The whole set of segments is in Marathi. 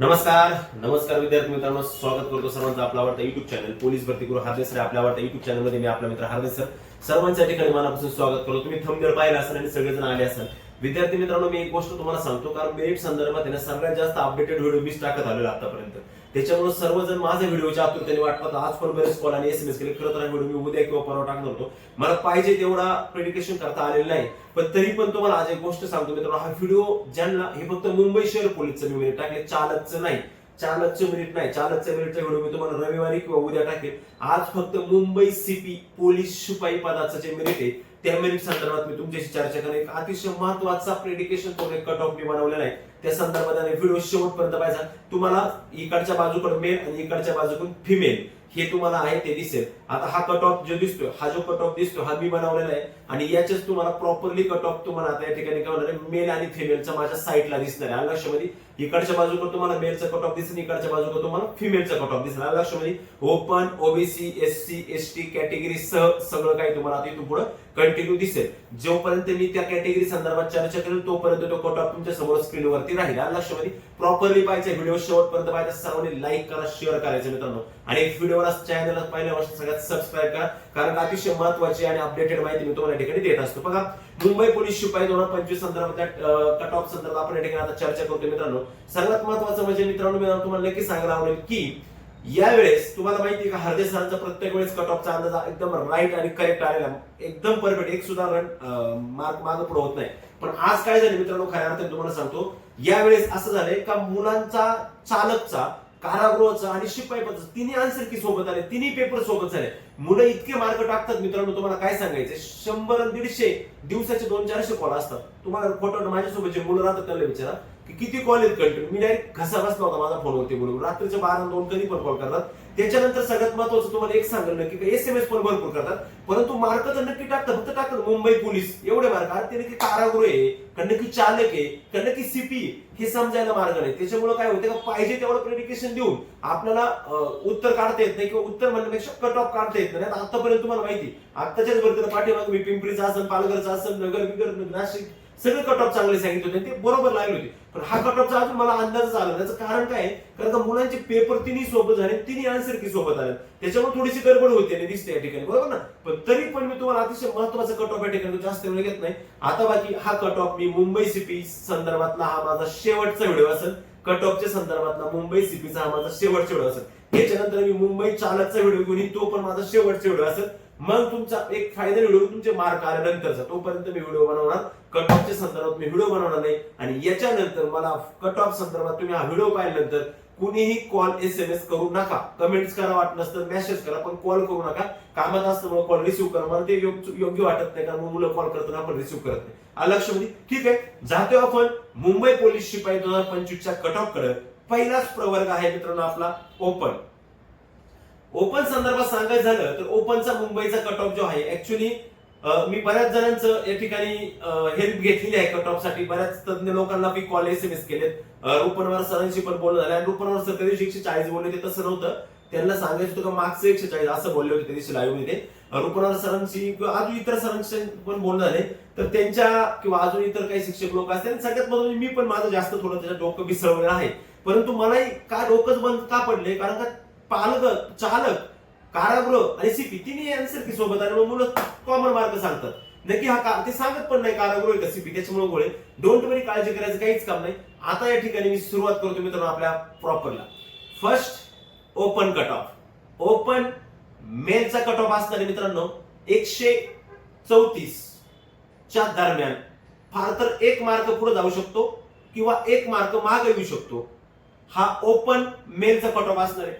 नमस्कार नमस्कार विद्यार्थी मित्रांनो स्वागत करतो सर्वांचं आपला आवडता युट्यूब चॅनल पोलीस भरती गुरु हार्देस सर. आपल्या आवडता युट्यूब चॅनलमध्ये मी आपला मित्र हार्देस सर. सर्वांच्या ठिकाणी मनापासून स्वागत करतो. तुम्ही थंबनेल पाहिला असेल आणि सगळेजण आले असाल. विद्यार्थी मित्रांनो मी एक गोष्ट तुम्हाला सांगतो कारण मेरिट संदर्भात सगळ्यात जास्त अपडेटेड व्हिडिओ मीच टाकत आलेलो आतापर्यंत. त्याच्यामुळे सर्वजण माझ्या व्हिडिओच्या आतुरतेने वाटतात आज पण बरेच कॉल आणि एसएमएस केले. खरं तर व्हिडिओ मी उद्या किंवा परवा टाकणार होतो. मला पाहिजे तेवढा प्रेडिकेशन करता आलेलं नाही. पण तरी पण तुम्हाला आज एक गोष्ट सांगतो मित्रांनो. हा व्हिडिओ ज्यांना हे फक्त मुंबई शहर पोलीसचं मी मेरिट टाकले चालकचं नाही. चालकचं मिनिट नाही. चालकचं मिनिटचा व्हिडिओ मी तुम्हाला रविवारी किंवा उद्या टाकेल आज फक्त मुंबई सीपी पोलीस शिपाई पदाचं जे मेरिट आहे त्या मेरिट संदर्भात मी तुमच्याशी चर्चा करेन. एक अतिशय महत्त्वाचा प्रेडिकेशन तो एक कट ऑफ मी बनवलेला आहे. त्या संदर्भात आणि व्हिडिओ शेवटपर्यंत पाहायचा. तुम्हाला इकडच्या बाजूकडून मेल आणि इकडच्या बाजूकडून फिमेल हे तुम्हाला आहे ते दिसेल. आता हा कट ऑफ जो दिसतोय हा जो कट ऑफ दिसतो हा मी बनवलेला आहे. आणि याच्याच तुम्हाला प्रॉपरली कट ऑफ तुम्हाला आता या ठिकाणी काय होणार आहे मेल आणि फिमेलचा माझ्या साईडला दिसणार आहे. लक्षामध्ये इकडच्या बाजूकडे तुम्हाला मेलचा कट ऑफ दिसेल इकडच्या बाजूकडे तुम्हाला फिमेलचा कट ऑफ दिसेल. आलं म्हणजे open OBC S C S T category सह सगळं काही तुम्हाला आता इथून पुढे कंटिन्यू दिसेल. जोपर्यंत मी त्या कॅटेगरी संदर्भात चर्चा करेल तोपर्यंत तो कट ऑफ तुमच्यासमोर स्क्रीनवरती राहील. आलं म्हणजे प्रॉपरली पाहिजे व्हिडिओ शेवटपर्यंत पाहिजे सर्वांनी लाईक करा शेअर करायचं मित्रांनो. आणि एक व्हिडिओला चॅनलला पहिल्या वर्ष सगळ्यात सबस्क्राईब करा. कारण अतिशय महत्वाची आणि अपडेटेड माहिती मी तुम्हाला ठिकाणी देत असतो. बघा मुंबई पोलीस शिपाई दोन हजार पंचवीस संदर्भात कट ऑफ संदर्भात आपण या ठिकाणी आता चर्चा करतो मित्रांनो. सगळ्यात महत्वाचं म्हणजे मित्रांनो मी तुम्हाला नक्की सांगायला आवडेल की यावेळेस तुम्हाला माहिती आहे का हरदे सरांचा प्रत्येक वेळेस कट ऑफचा अंदाज एकदम राईट आणि करेक्ट आलेला एकदम परफेक्ट एक सुद्धा रन मार्क मागे पुढे होत नाही. पण आज काय झालं मित्रांनो खऱ्या अर्थाने तुम्हाला सांगतो यावेळेस असं झालंय का मुलांचा चालकचा कारागृहाचा आणि शिपाई पदाचा तिन्ही आन्सर की सोबत आले तिन्ही पेपर सोबत झाले. मुलं इतके मार्ग टाकतात मित्रांनो तुम्हाला काय सांगायचं? शंभर दीडशे दिवसाचे दोन चारशे कॉल असतात. तुम्हाला फोटो माझ्यासोबत जे मुलं राहतात त्यांना विचारा की किती कॉल आहेत कंटिन्यू मी डायरेक्ट घसा बसला होता माझा होते म्हणून रात्रीच्या बारा दोन कधी पण कॉल करतात. त्याच्यानंतर सगळ्यात महत्वाचं तुम्हाला एक सांगेल नक्की की एस एम एस पण भरपूर करतात. परंतु मार्क तर नक्की टाकतात फक्त टाकतात. मुंबई पोलीस एवढे मार्क. अरे ते नक्की कारागृह आहे का नक्की चालक आहे का नक्की सीपी हे समजायला मार्ग नाही. त्याच्यामुळे काय होते का पाहिजे तेवढं प्रेडिकेशन देऊन आपल्याला उत्तर काढता येत नाही किंवा उत्तर म्हणण्यापेक्षा कट ऑफ काढता येत नाही आता आतापर्यंत तुम्हाला माहिती आताच्याच भरतीला पाठीमाग मी पिंपरीचा असेल पालघरचा असेल नगर बिगर नाशिक सगळे कट ऑफ चांगले सांगितले होते. ते बरोबर लागले होते. पण हा कट ऑफचा अजून मला अंदाजच आला त्याचं कारण काय कारण का मुलांचे पेपर तिन्ही सोबत झाले तिन्ही आन्सर की सोबत आले त्याच्यामुळे थोडीशी गडबड होते आणि दिसते या ठिकाणी. बरोबर ना? पण तरी पण मी तुम्हाला अतिशय महत्त्वाचा कट ऑफ या ठिकाणी जास्त वेळ घेत नाही. आता बाकी हा कट ऑफ मी मुंबई सिटी संदर्भातला हा माझा शेवटचा व्हिडिओ असेल. कट ऑफच्या संदर्भातला मुंबई सीपीचा हा माझा शेवटचा व्हिडिओ असेल. याच्यानंतर मी मुंबई चालकचा व्हिडिओ घेऊन तो पण माझा शेवटचा व्हिडिओ असेल. मग तुमचा एक फायनल व्हिडिओ तुमचे मार्क आल्यानंतरचा तोपर्यंत मी व्हिडिओ बनवणार. कट ऑफच्या संदर्भात मी व्हिडिओ बनवणार नाही. आणि याच्यानंतर मला कट ऑफ संदर्भात तुम्ही हा व्हिडिओ पाहिल्यानंतर कुणीही कॉल एस एम एस करू नका. कमेंट्स करा वाटत नसतं मेसेज करा पण कॉल करू नका. कामात असतं कॉल रिसिव्ह करा. मला ते योग्य योग्य वाटत नाही कारण मग मुलं कॉल करताना आपण रिसिव्ह करत नाही. आलं म्हणजे ठीक आहे जातोय आपण. मुंबई पोलीस शिपाई दोन हजार पंचवीसच्या कट ऑफकडे. पहिलाच प्रवर्ग आहे मित्रांनो आपला ओपन ओपन संदर्भात सांगायचं झालं तर ओपनचा मुंबईचा कट ऑफ जो आहे ऍक्च्युली मी बऱ्याच जणांचं या ठिकाणी हेल्प घेतलेली आहे कटसाठी. बऱ्याच तज्ञ लोकांना मी कॉल एस एम एस केलेत. अं, रुपनवर सरांशी पण बोलणं झालं. आणि रुपनवर सर त्या दिवशी एकशे चाळीस बोलले ते तसं नव्हतं. त्यांना सांगायचं होतं का मागचं एकशे चाळीस असं बोलले होते त्या दिवशी लाईव्हमध्ये. अं, रुपनवर सरांशी किंवा अजून इतर सरांशी पण बोलणं झाले. तर त्यांच्या किंवा अजून इतर काही शिक्षक लोक असतील सगळ्यात महत्त्वाचे म्हणजे मी पण माझं जास्त थोडं त्याच्या डोकं विसरवलेलं आहे. परंतु मलाही का डोकंच बंद का पडले कारण का पालक चालक कारागृह आणि सीपी तिन्ही यांसारखी सोबत आणि मग मुलं कॉमन मार्क सांगतात. नक्की हा का ते सांगत पण नाही कारागृह का सीपी त्याच्यामुळे गोळे. डोंट वरी काळजी करायचं काहीच काम नाही. आता या ठिकाणी मी सुरुवात करतो मित्रांनो आपल्या प्रॉपरला first open cut off open मेलचा cut off असताना मित्रांनो एकशे चौतीस च्या दरम्यान फार तर एक मार्क पुढे जाऊ शकतो किंवा एक मार्क मागे येऊ शकतो. हा ओपन मेलचा कट ऑफ असणार आहे.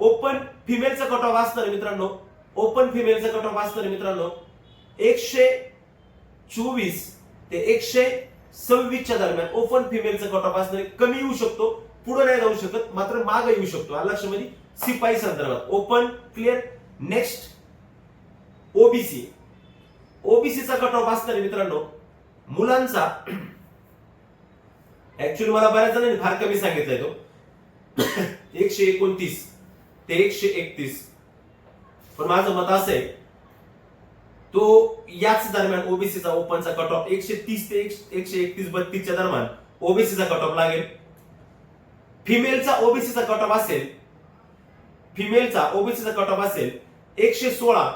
ओपन फिमेलचा कट ऑफ असतं मित्रांनो. ओपन फिमेलचा कट ऑफ असतं मित्रांनो. एकशे चोवीस ते एकशे सव्वीसच्या दरम्यान ओपन फिमेलचा कट ऑफ असणार कमी येऊ शकतो पुढे नाही जाऊ शकत मात्र माग येऊ शकतो. आलं लक्षामध्ये सिपाई संदर्भात. ओपन क्लिअर नेक्स्ट ओबीसी ओबीसीचा कट ऑफ असणार मित्रांनो. मुलांचा ऍक्च्युली मला बऱ्याच जणांनी फार कमी सांगितलंय तो. एकशे एकोणतीस. ते एकशे एकतीस. पण माझं मत असं आहे तो याच दरम्यान ओबीसीचा ओपनचा कट ऑफ एकशे तीस ते एकशे एकतीस बत्तीसच्या दरम्यान ओबीसीचा कट ऑफ लागेल. फिमेलचा ओबीसीचा कट ऑफ असेल फिमेलचा ओबीसीचा कट ऑफ असेल एकशे सोळा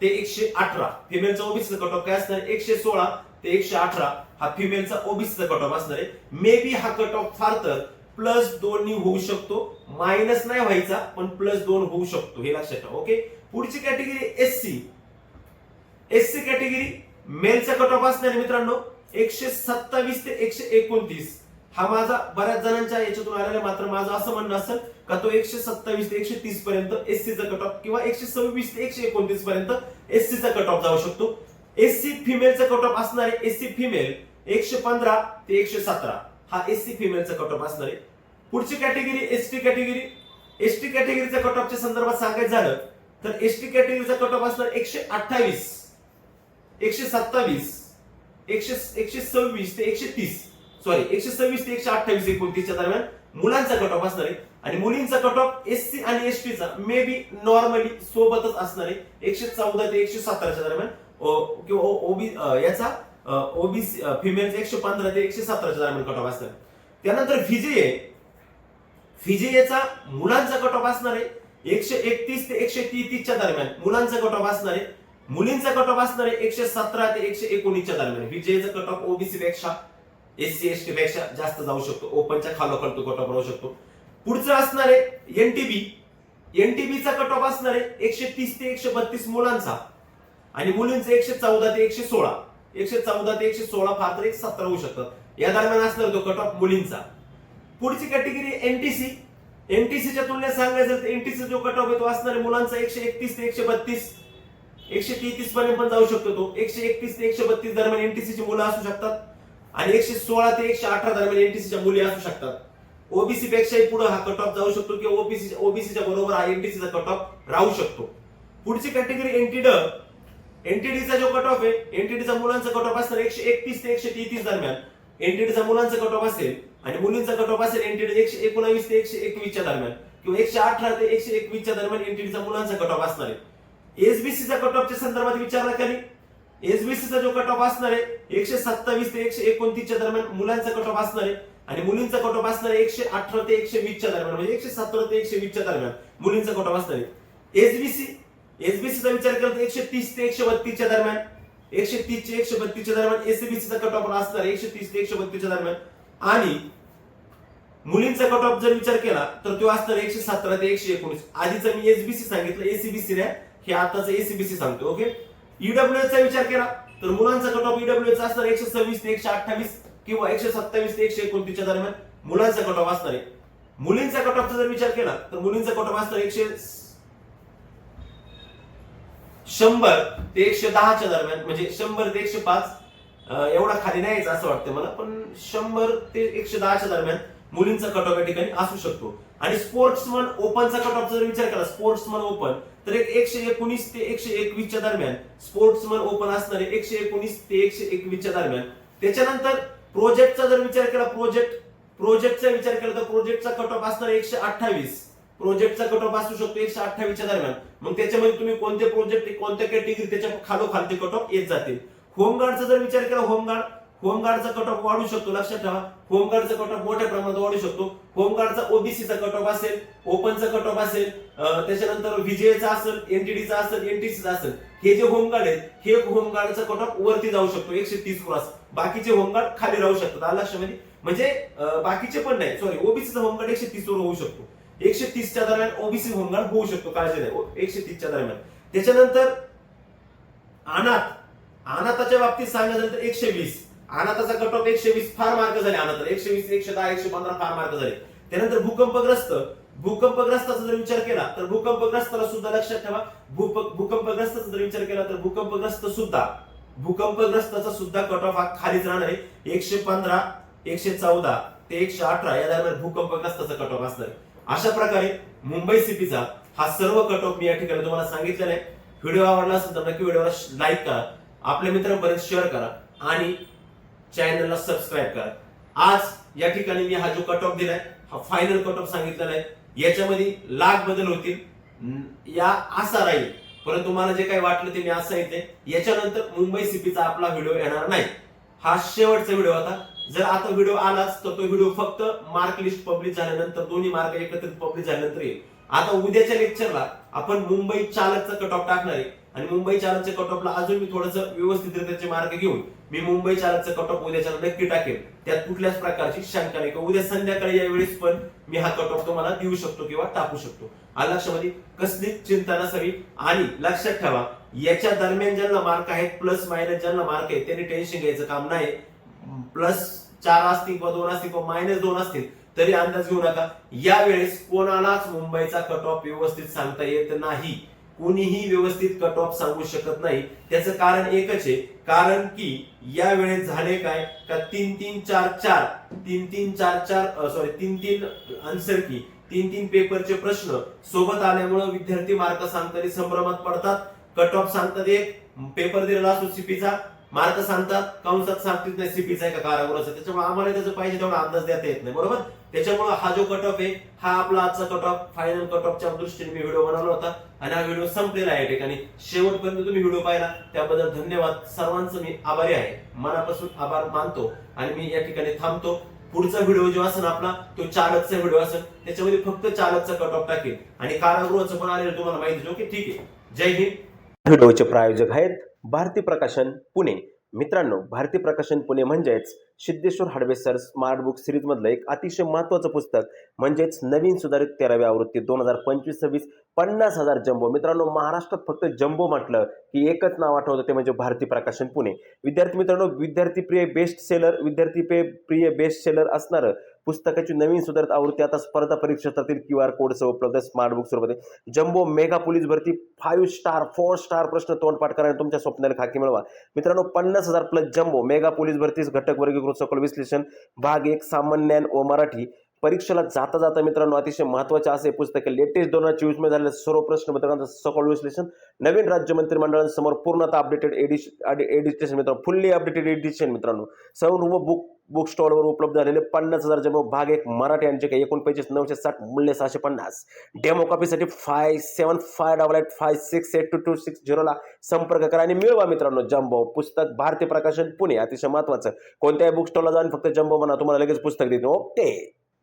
ते एकशे अठरा. फिमेलचा ओबीसीचा कट ऑफ काय असणार? एकशे सोळा ते एकशे अठरा. हा फिमेलचा ओबीसीचा कट ऑफ असणार आहे. मे बी हा कट ऑफ फार तर प्लस दोन होऊ शकतो मायनस नाही व्हायचा पण प्लस दोन होऊ शकतो. हे लक्षात ठेवा ओके? पुढची category S C. S C category मेलचा cut off असणार मित्रांनो एकशे सत्तावीस ते एकशे एकोणतीस. हा माझा बऱ्याच जणांच्या याच्यातून आलेला आहे. मात्र माझं असं म्हणणं असेल का तो एकशे सत्तावीस ते एकशे तीस पर्यंत एससीचा कट ऑफ किंवा एकशे सव्वीस ते एकशे एकोणतीस पर्यंत एससीचा कट ऑफ जाऊ शकतो. एससी फिमेलचा कट ऑफ असणार एससी फिमेल एकशे पंधरा ते एकशे सतरा. हा एससी फिमेलचा कट ऑफ असणार आहे. पुढची कॅटेगरी एसटी कॅटेगरी एसटी कॅटेगरीचा कट ऑफच्या संदर्भात सांगायचं झालं तर एसटी कॅटेगरीचा कट ऑफ असणार एकशे अठ्ठावीस. एकशे सत्तावीस. एकशे एकशे सव्वीस ते एकशे तीस. सॉरी एकशे सव्वीस ते एकशे अठ्ठावीस एकोणतीसच्या दरम्यान मुलांचा कट ऑफ असणार आहे. आणि मुलींचा कट ऑफ एससी आणि एस टीचा मे बी नॉर्मली सोबतच असणार आहे. एकशे चौदा ते एकशे सतराच्या दरम्यान ओ- किंवा ओबी याचा ओबीसी फिमेलचा एकशे पंधरा ते एकशे सतराच्या दरम्यान कट ऑफ असणार आहे. त्यानंतर व्हीजीए व्हीजीएचा मुलांचा कट ऑफ असणार आहे. एकशे एकतीस ते एकशे तेहतीसच्या दरम्यान मुलांचा कट ऑफ असणार आहे. मुलींचा कट ऑफ असणार आहे एकशे सतरा ते एकशे एकोणीसच्या दरम्यान. विजयचा कट ऑफ ओबीसी पेक्षा एससी एसटी एस टी पेक्षा जास्त जाऊ शकतो. ओपनच्या खालोखाल तो कट ऑफ राहू शकतो. पुढचं असणार आहे एनटीबी एनटीबीचा कट ऑफ असणार आहे एकशे तीस ते एकशे बत्तीस मुलांचा. आणि मुलींचा एकशे चौदा ते एकशे सोळा. एकशे चौदा ते एकशे सोळा फार तर एक सतरा होऊ शकतात या दरम्यान असणार तो कट ऑफ मुलींचा. पुढची कॅटेगरी एनटीसी एनटीसीच्या तुलनेत सांगायचं तर एनटीसी जो कट ऑफ आहे तो असणार आहे मुलांचा एकशे एकतीस ते एकशे बत्तीस. एकशे तेहतीस पर्यंत पण जाऊ शकतो तो. एकशे एकतीस ते एकशे बत्तीस दरम्यान एनटीसी ची मुलं असू शकतात. आणि एकशे सोळा ते एकशे अठरा दरम्यान एनटीसीच्या मुली असू शकतात. ओबीसी पेक्षाही पुढे हा कट ऑफ जाऊ शकतो किंवा ओबीसी ओबीसीच्या बरोबर हा एनटीसीचा कट ऑफ राहू शकतो. पुढची कॅटेगरी एनटीड एनटीडीचा जो कट ऑफ आहे एनटीडीचा मुलांचा कट ऑफ असणार एकशे एकतीस ते एकशे तेहतीस दरम्यान. एनटीडीचा मुलांचा कट ऑफ असेल आणि मुलींचा कट ऑफ असेल एनटीडी एकशे एकोणावीस ते एकशे एकवीसच्या दरम्यान. किंवा एकशे अठरा ते एकशे एकवीसच्या दरम्यान एनटीडीचा मुलांचा कट ऑफ असणार आहे. एसबीसीचा कट ऑफच्या संदर्भात विचारला कधी एसबीसीचा जो कट ऑफ असणार आहे एकशे सत्तावीस ते एकशे एकोणतीसच्या दरम्यान मुलांचा कट ऑफ असणार आहे आणि मुलींचा कट ऑफ असणार आहे एकशे अठरा ते एकशे वीसच्या दरम्यान. म्हणजे एकशे सतरा ते एकशे वीसच्या दरम्यान मुलींचा कट ऑफ असणार आहे. एसबीसी एसबीसीचा विचार केला तर एकशे तीस ते एकशे बत्तीसच्या दरम्यान. एकशे तीस ते एकशे बत्तीसच्या दरम्यान एसबीसीचा कट ऑफ असणार एकशे तीस ते एकशे बत्तीसच्या दरम्यान. आणि मुलींचा कट ऑफ जर विचार केला तर तो असणार एकशे सतरा ते एकशे एकोणीस. आधीच मी एसबीसी सांगितलं एसीबीसी रे हे आताच एसीबीसी सांगतो ओके? ईडब्ल्यू चा विचार केला तर मुलांचा कट ऑफ ईडब्ल्यू चा असणार एकशे सव्वीस ते एकशे अठ्ठावीस किंवा एकशे सत्तावीस ते एकशे एकोणतीसच्या दरम्यान मुलांचा कट ऑफ असणार आहे. मुलींचा कट ऑफचा जर विचार केला तर मुलींचा कट ऑफ असणार एकशे शंभर ते एकशे दहाच्या दरम्यान म्हणजे शंभर ते एकशे पाच एवढा खाली नाही यायचा असं वाटतं मला पण शंभर ते एकशे दहाच्या दरम्यान मुलींचा कट ऑफ या ठिकाणी असू शकतो. आणि स्पोर्ट्समन ओपनचा कट ऑफ जर विचार केला स्पोर्ट्समन ओपन तर एक एकशे एकोणीस ते एकशे एकवीसच्या दरम्यान स्पोर्ट्समन ओपन असणारे एकशे एकोणीस ते एकशे एकवीसच्या दरम्यान त्याच्यानंतर प्रोजेक्टचा जर विचार केला प्रोजेक्ट प्रोजेक्टचा विचार केला तर प्रोजेक्टचा कट ऑफ असणार एकशे अठ्ठावीस. प्रोजेक्टचा कट ऑफ असू शकतो एकशे अठ्ठावीसच्या दरम्यान. मग त्याच्यामध्ये तुम्ही कोणते प्रोजेक्ट कोणत्या कॅटेगरी त्याच्या खालोखाल ते कट ऑफ येत जातील. होमगार्डचा जर विचार केला होमगार्ड होमगार्डचा कट ऑफ वाढू शकतो. लक्षात ठेवा होमगार्डचा कट ऑफ मोठ्या प्रमाणात वाढू शकतो. होमगार्डचा ओबीसीचा कट ऑफ असेल ओपनचा कट ऑफ असेल त्याच्यानंतर विजयचा असेल एनटीडीचा असेल एनटीसीचा असेल. हे जे होमगार्ड आहेत हे होमगार्डचा कट ऑफ वरती जाऊ शकतो. एकशे तीस क्रॉस बाकीचे होमगार्ड खाली राहू शकतात. लक्षामध्ये म्हणजे बाकीचे पण नाही. सॉरी ओबीसीचा होमगार्ड एकशे तीस वर होऊ शकतो. एकशे तीसच्या दरम्यान ओबीसी होमगार्ड होऊ शकतो काळजी नाही. एकशे तीसच्या दरम्यान. त्याच्यानंतर अनाथ अनाथाच्या बाबतीत सांगितलं तर एकशे वीस. अनाथाचा कट ऑफ एकशे वीस फार मार्क झाले अनाथ एकशे वीस एकशे दहा एकशे पंधरा फार मार्क झाले. त्यानंतर भूकंपग्रस्त भूकंपग्रस्ताचा जर विचार केला तर भूकंपग्रस्ताला सुद्धा लक्षात ठेवा. भूकंपग्रस्ताचा जर विचार केला तर भूकंपग्रस्त सुद्धा भूकंपग्रस्ताचा सुद्धा कट ऑफ हा खालीच राहणार आहे. एकशे पंधरा एकशे चौदा ते एकशे अठरा या दरम्यान भूकंपग्रस्ताचा कट ऑफ असणार आहे. अशा प्रकारे मुंबई सिटीचा हा सर्व कट ऑफ मी या ठिकाणी तुम्हाला सांगितलेला आहे. व्हिडिओ आवडला असेल तर नक्की व्हिडिओला लाईक करा. आपल्या मित्रांपर्यंत शेअर करा आणि चॅनलला सबस्क्राईब करा. आज या ठिकाणी मी हा जो कट ऑफ दिलाय हा फायनल कट ऑफ सांगितलेला आहे. याच्यामध्ये लाख बदल होतील. या असा राहील. परंतु मला जे काही वाटलं ते मी असं येते याच्यानंतर मुंबई सिटीचा आपला व्हिडिओ येणार नाही. हा शेवटचा व्हिडिओ होता जर आता व्हिडिओ आलाच तर तो व्हिडिओ फक्त मार्क लिस्ट पब्लिश झाल्यानंतर दोन्ही मार्क एकत्रित पब्लिश झाल्यानंतर येईल. आता उद्याच्या लेक्चरला आपण मुंबई चालकचा कट ऑफ टाकणार आहे. आणि मुंबई चालकच्या कट ऑफला अजून मी थोडस व्यवस्थितरित्याचे मार्क घेऊन मी मुंबई चालकचा कट ऑफ उद्याच्या नक्की टाकेल त्यात कुठल्याच प्रकारची शंका नाही. किंवा उद्या संध्याकाळी यावेळेस पण मी हा कट ऑफ तुम्हाला देऊ शकतो किंवा टाकू शकतो. आज लक्षामध्ये कसलीच चिंता नसावी. आणि लक्षात ठेवा याच्या दरम्यान ज्यांना मार्क आहेत प्लस मायनस ज्यांना मार्क आहेत त्यांनी टेन्शन घ्यायचं काम नाही. प्लस चार असतील किंवा दोन असतील किंवा मायनस दोन असतील तरी अंदाज घेऊ नका. यावेळेस कोणालाच मुंबईचा कट ऑफ व्यवस्थित सांगता येत नाही. कुणीही व्यवस्थित कट ऑफ सांगू शकत नाही. त्याचं कारण एकच आहे. कारण की यावेळेस झाले काय? का तीन तीन चार चार तीन तीन चार चार सॉरी तीन तीन आन्सर की तीन तीन पेपरचे प्रश्न सोबत आल्यामुळे विद्यार्थी मार्क सांगताना संभ्रमात पडतात. कट ऑफ सांगतात एक पेपर दिलेला असतो सीपीचा मार्क सांगतात कंसात सांगतील नाही सीपीचा आहे का कारागृहाचा त्याच्यामुळे आम्हाला त्याचं पाहिजे तेवढा अंदाज देता येत नाही बरोबर? त्याच्यामुळे हा जो कट ऑफ आहे हा आपला आजचा कट ऑफ फायनल कट ऑफच्या दृष्टीने मी व्हिडिओ बनवला होता. आणि हा व्हिडिओ संपलेला आहे या ठिकाणी. शेवटपर्यंत तुम्ही व्हिडिओ पाहिला. त्याबद्दल धन्यवाद. सर्वांचं मी आभारी आहे. मनापासून आभार मानतो. आणि मी या ठिकाणी थांबतो. पुढचा व्हिडिओ जो असेल आपला तो चालकचा व्हिडिओ असेल. त्याच्यामध्ये फक्त चालकचा कट ऑफ टाकेल आणि कारागृहाचं पण आलेलं तुम्हाला माहिती आहे. ठीक आहे. जय हिंद. व्हिडिओचे प्रायोजक आहेत भारती प्रकाशन पुणे. मित्रांनो भारती प्रकाशन पुणे म्हणजेच सिद्धेश्वर हार्डवेसर स्मार्ट बुक सिरीजमधलं एक अतिशय महत्वाचं पुस्तक म्हणजेच नवीन सुधारित तेराव्या आवृत्ती दोन हजार पंचवीस सव्वीस पन्नास हजार जम्बो. मित्रांनो महाराष्ट्रात फक्त जम्बो म्हटलं की एकच नाव आठवतं ते म्हणजे भारती प्रकाशन पुणे. विद्यार्थी मित्रांनो विद्यार्थी प्रिय बेस्ट सेलर विद्यार्थी पे प्रिय बेस्ट सेलर असणारं पुस्तकाची नवीन सुधारित आवृत्ती आता स्पर्धा परीक्षेत्रातील क्यू आर कोडसह उपलब्ध स्मार्टबुक स्वरूपात जम्बो मेगा पोलीस भरती फाईव्ह स्टार फोर स्टार प्रश्न तोंडपाठ करा तुमच्या स्वप्नाला खाकी मिळवा. मित्रांनो पन्नास हजार प्लस जम्बो मेगा पोलीस भरतीस घटक वर्गीकृत सखोल विश्लेषण भाग एक सामान्य व मराठी. परीक्षेला जाता जाता मित्रांनो अतिशय महत्त्वाचे असे पुस्तक लेटेस्ट दोन हजार चोवीसमध्ये झालेले सर्व प्रश्न मित्रांचं सखोल विश्लेषण. नवीन राज्य मंत्रिमंडळांसमोर पूर्णतः अपडेटेड एडिशन एडिशन मित्रांनो फुल्ली अपडेटेड एडिशन मित्रांनो. सर्व बुक बुक स्टॉलवर उपलब्ध झालेले पन्नास हजार जमा भाग एक मराठी यांचे काही एकूण पैसे नऊशे साठ मूल्य सहाशे पन्नास. Demo कॉपीसाठी five seven five double eight five six eight two two six झिरोला संपर्क करा आणि मिळवा मित्रांनो जम्बो. पुस्तक भारतीय प्रकाशन पुणे अतिशय महत्वाचं कोणत्याही बुक स्टॉलला जाऊन फक्त जम्बो म्हणा तुम्हाला लगेच पुस्तक देतो. ओके.